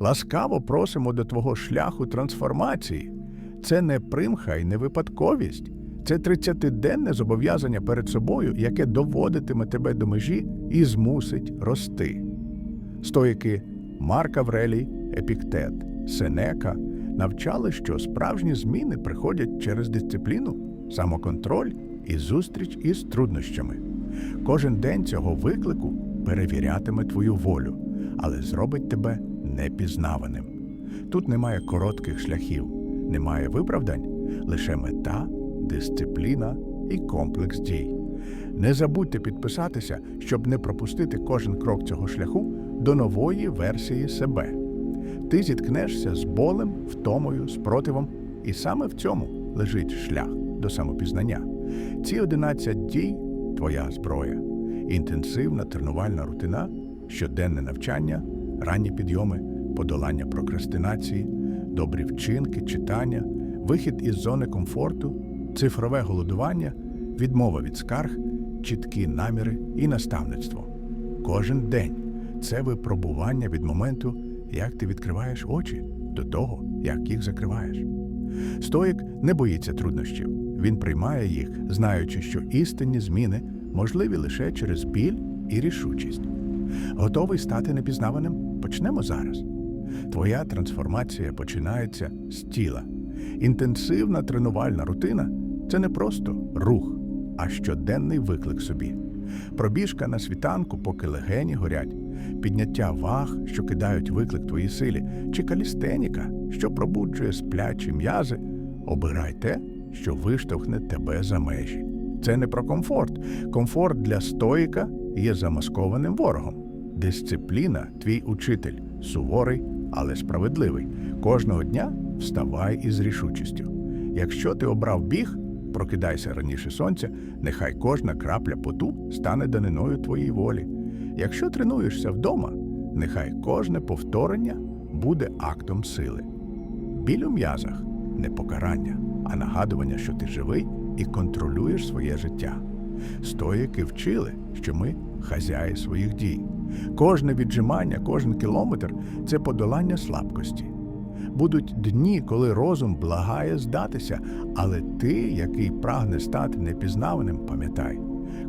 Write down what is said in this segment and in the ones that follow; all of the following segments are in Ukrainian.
Ласкаво просимо до твого шляху трансформації. Це не примха і не випадковість. Це 30-денне зобов'язання перед собою, яке доводитиме тебе до межі і змусить рости. Стоїки Марк Аврелій, Епіктет, Сенека навчали, що справжні зміни приходять через дисципліну, самоконтроль і зустріч із труднощами. Кожен день цього виклику перевірятиме твою волю, але зробить тебе непізнаваним. Тут немає коротких шляхів, немає виправдань, лише мета, дисципліна і комплекс дій. Не забудьте підписатися, щоб не пропустити кожен крок цього шляху до нової версії себе. Ти зіткнешся з болем, втомою, спротивом, і саме в цьому лежить шлях до самопізнання. Ці 11 дій твоя зброя, інтенсивна тренувальна рутина, щоденне навчання, ранні підйоми, подолання прокрастинації, добрі вчинки, читання, вихід із зони комфорту, цифрове голодування, відмова від скарг, чіткі наміри і наставництво. Кожен день це випробування від моменту, як ти відкриваєш очі, до того, як їх закриваєш. Стоїк не боїться труднощів. Він приймає їх, знаючи, що істинні зміни можливі лише через біль і рішучість. Готовий стати непізнаваним? Почнемо зараз. Твоя трансформація починається з тіла. Інтенсивна тренувальна рутина це не просто рух, а щоденний виклик собі. Пробіжка на світанку, поки легені горять, підняття ваг, що кидають виклик твоїй силі, чи калістеніка, що пробуджує сплячі м'язи, обирай те, що виштовхне тебе за межі. Це не про комфорт. Комфорт для стоїка є замаскованим ворогом. Дисципліна твій учитель, суворий, але справедливий. Кожного дня вставай із рішучістю. Якщо ти обрав біг, прокидайся раніше сонця, нехай кожна крапля поту стане даниною твоїй волі. Якщо тренуєшся вдома, нехай кожне повторення буде актом сили. Біль у м'язах не покарання, а нагадування, що ти живий і контролюєш своє життя. Стоїки вчили, що ми хазяї своїх дій. Кожне віджимання, кожен кілометр це подолання слабкості. Будуть дні, коли розум благає здатися, але ти, який прагне стати непізнаваним, пам'ятай,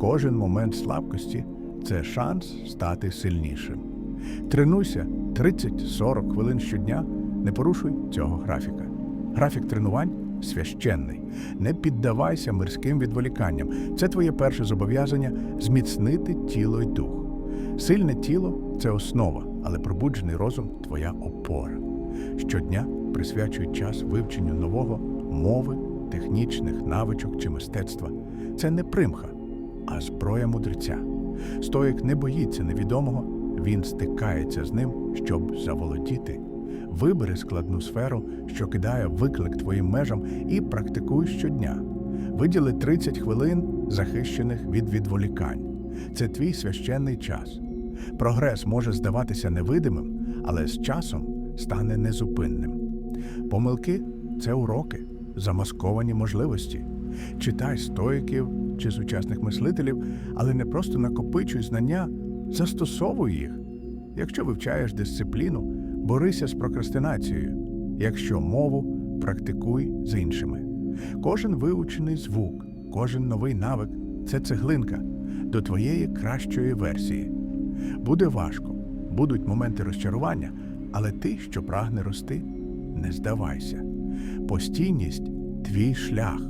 кожен момент слабкості це шанс стати сильнішим. Тренуйся 30-40 хвилин щодня, не порушуй цього графіка. Графік тренувань священний. Не піддавайся мирським відволіканням. Це твоє перше зобов'язання зміцнити тіло й дух. Сильне тіло це основа, але пробуджений розум твоя опора. Щодня присвячуй час вивченню нового мови, технічних навичок чи мистецтва. Це не примха, а зброя мудреця. Стоїк не боїться невідомого, він стикається з ним, щоб заволодіти. Вибери складну сферу, що кидає виклик твоїм межам, і практикуй щодня. Виділи 30 хвилин, захищених від відволікань. Це твій священний час. Прогрес може здаватися невидимим, але з часом стане незупинним. Помилки це уроки, замасковані можливості. Читай стоїків чи сучасних мислителів, але не просто накопичуй знання, застосовуй їх. Якщо вивчаєш дисципліну, борися з прокрастинацією. Якщо мову, практикуй з іншими. Кожен виучений звук, кожен новий навик це цеглинка до твоєї кращої версії. Буде важко, будуть моменти розчарування, але ти, що прагне рости, не здавайся. Постійність твій шлях.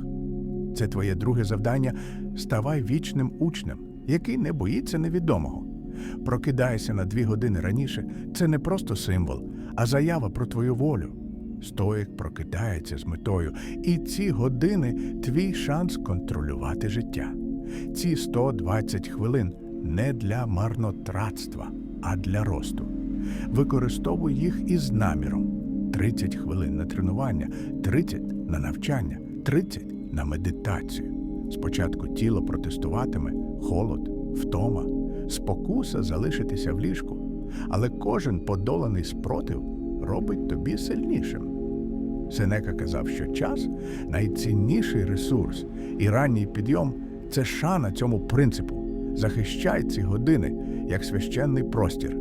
Це твоє друге завдання ставай вічним учнем, який не боїться невідомого. Прокидайся на дві години раніше це не просто символ, а заява про твою волю. Стоїк прокидається з метою, і ці години твій шанс контролювати життя. Ці 120 хвилин не для марнотратства, а для росту. Використовуй їх із наміром: 30 хвилин на тренування, 30 на навчання, 30 на медитацію. Спочатку тіло протестуватиме холод, втома, спокуса залишитися в ліжку, але кожен подоланий спротив робить тобі сильнішим. Сенека казав, що час найцінніший ресурс, і ранній підйом це шана цьому принципу. Захищай ці години як священний простір.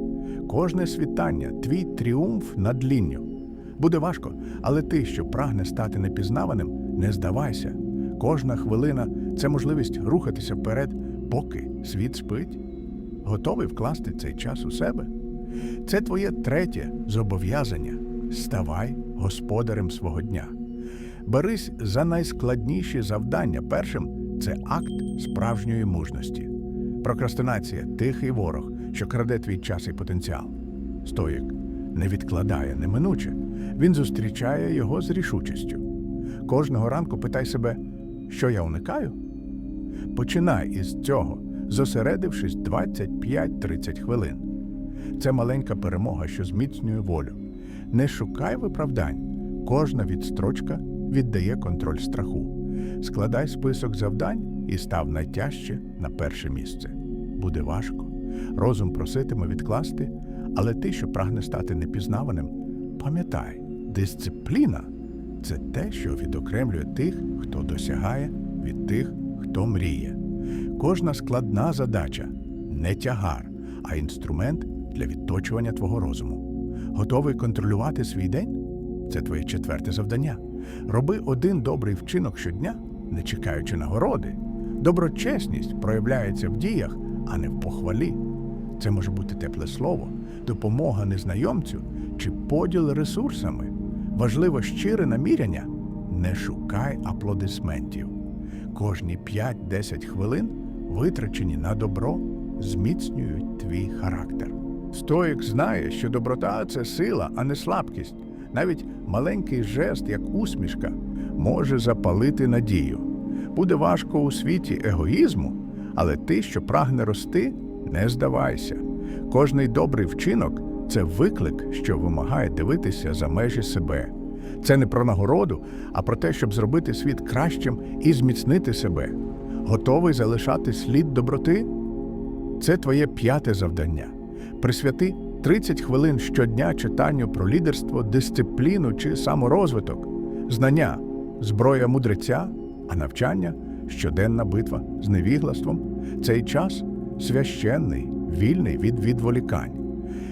Кожне світання твій тріумф над лінню. Буде важко, але ти, що прагне стати непізнаваним, не здавайся. Кожна хвилина це можливість рухатися вперед, поки світ спить. Готовий вкласти цей час у себе? Це твоє третє зобов'язання. Ставай господарем свого дня. Берись за найскладніші завдання. Першим це акт справжньої мужності. Прокрастинація тихий ворог, що краде твій час і потенціал. Стоїк не відкладає неминуче. Він зустрічає його з рішучістю. Кожного ранку питай себе, що я уникаю? Починай із цього, зосередившись 25-30 хвилин. Це маленька перемога, що зміцнює волю. Не шукай виправдань. Кожна відстрочка віддає контроль страху. Складай список завдань і став найтяжче на перше місце. Буде важко. Розум проситиме відкласти, але ти, що прагне стати непізнаваним, пам'ятай, дисципліна це те, що відокремлює тих, хто досягає, від тих, хто мріє. Кожна складна задача не тягар, а інструмент для відточування твого розуму. Готовий контролювати свій день? Це твоє четверте завдання. Роби один добрий вчинок щодня, не чекаючи нагороди. Доброчесність проявляється в діях, а не в похвалі. Це може бути тепле слово, допомога незнайомцю чи поділ ресурсами. Важливо щире наміряння. Не шукай аплодисментів. Кожні 5-10 хвилин, витрачені на добро, зміцнюють твій характер. Стоїк знає, що доброта це сила, а не слабкість. Навіть маленький жест, як усмішка, може запалити надію. Буде важко у світі егоїзму, але ти, що прагне рости, не здавайся. Кожний добрий вчинок це виклик, що вимагає дивитися за межі себе. Це не про нагороду, а про те, щоб зробити світ кращим і зміцнити себе. Готовий залишати слід доброти? Це твоє п'яте завдання. Присвяти 30 хвилин щодня читанню про лідерство, дисципліну чи саморозвиток, знання, зброя мудреця, а навчання щоденна битва з невіглаством. Цей час священний, вільний від відволікань.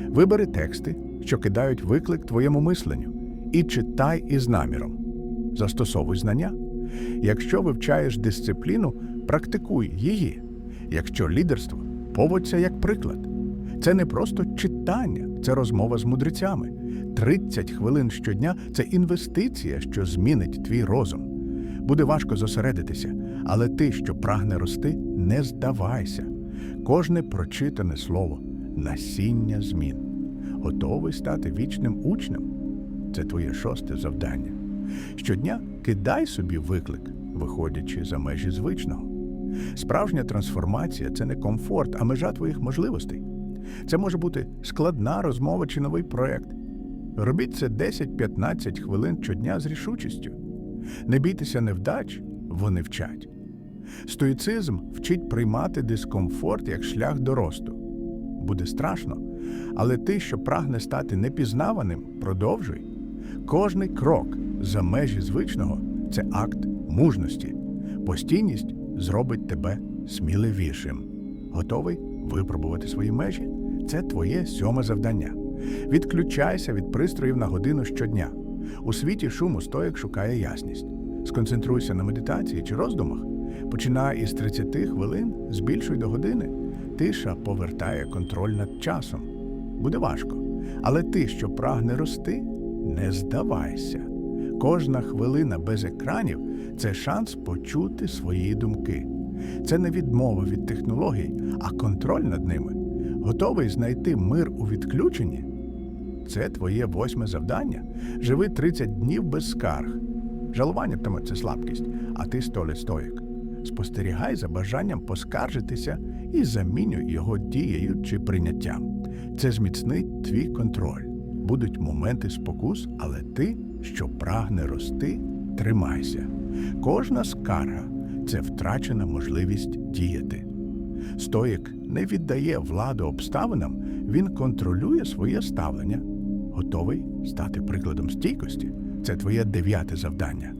Вибери тексти, що кидають виклик твоєму мисленню, і читай із наміром. Застосовуй знання. Якщо вивчаєш дисципліну, практикуй її. Якщо лідерство, поводься як приклад. Це не просто читання, це розмова з мудрецями. 30 хвилин щодня це інвестиція, що змінить твій розум. Буде важко зосередитися, але ти, що прагне рости, не здавайся. Кожне прочитане слово насіння змін. Готовий стати вічним учнем. Це твоє шосте завдання. Щодня кидай собі виклик, виходячи за межі звичного. Справжня трансформація це не комфорт, а межа твоїх можливостей. Це може бути складна розмова чи новий проєкт. Робіть це 10-15 хвилин щодня з рішучістю. Не бійтеся невдач, вони вчать. Стоїцизм вчить приймати дискомфорт як шлях до росту. Буде страшно, але ти, що прагне стати непізнаваним, продовжуй. Кожний крок за межі звичного це акт мужності. Постійність зробить тебе сміливішим. Готовий випробувати свої межі? Це твоє сьоме завдання. Відключайся від пристроїв на годину щодня. У світі шуму стоїк шукає ясність. Сконцентруйся на медитації чи роздумах. Починай із 30 хвилин, збільшуй до години. Тиша повертає контроль над часом. Буде важко. Але ти, що прагне рости, не здавайся. Кожна хвилина без екранів це шанс почути свої думки. Це не відмова від технологій, а контроль над ними. Готовий знайти мир у відключенні? Це твоє восьме завдання. Живи 30 днів без скарг. Жалування тому це слабкість, а ти столі стоїк. Спостерігай за бажанням поскаржитися і замінюй його дією чи прийняттям. Це зміцнить твій контроль. Будуть моменти спокус, але ти, що прагне рости, тримайся. Кожна скарга це втрачена можливість діяти. Стоїк не віддає владу обставинам, він контролює своє ставлення. Готовий стати прикладом стійкості. Це твоє дев'яте завдання.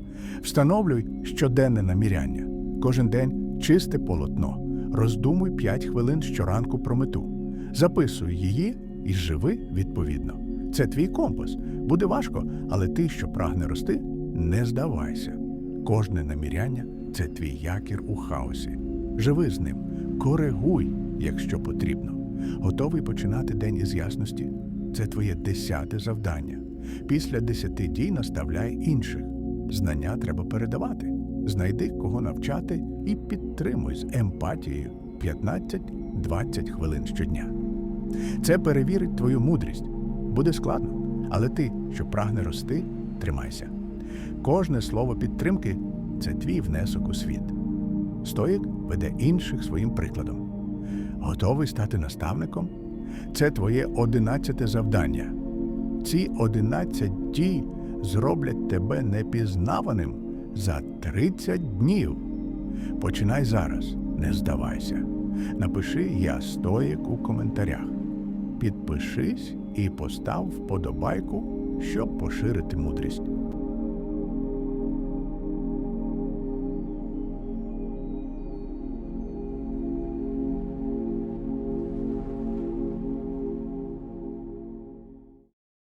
Встановлюй щоденне наміряння. Кожен день чисте полотно. Роздумуй 5 хвилин щоранку про мету. Записуй її і живи відповідно. Це твій компас. Буде важко, але ти, що прагне рости, не здавайся. Кожне наміряння це твій якір у хаосі. Живи з ним, коригуй, якщо потрібно. Готовий починати день із ясності. Це твоє десяте завдання. Після десяти дій наставляй інших. Знання треба передавати. Знайди, кого навчати, і підтримуй з емпатією 15-20 хвилин щодня. Це перевірить твою мудрість. Буде складно, але ти, що прагне рости, тримайся. Кожне слово підтримки це твій внесок у світ. Стоїк веде інших своїм прикладом. Готовий стати наставником? Це твоє одинадцяте завдання. Ці одинадцять дій зроблять тебе непізнаваним за 30 днів. Починай зараз, не здавайся. Напиши Я стоїк у коментарях. Підпишись і постав вподобайку, щоб поширити мудрість.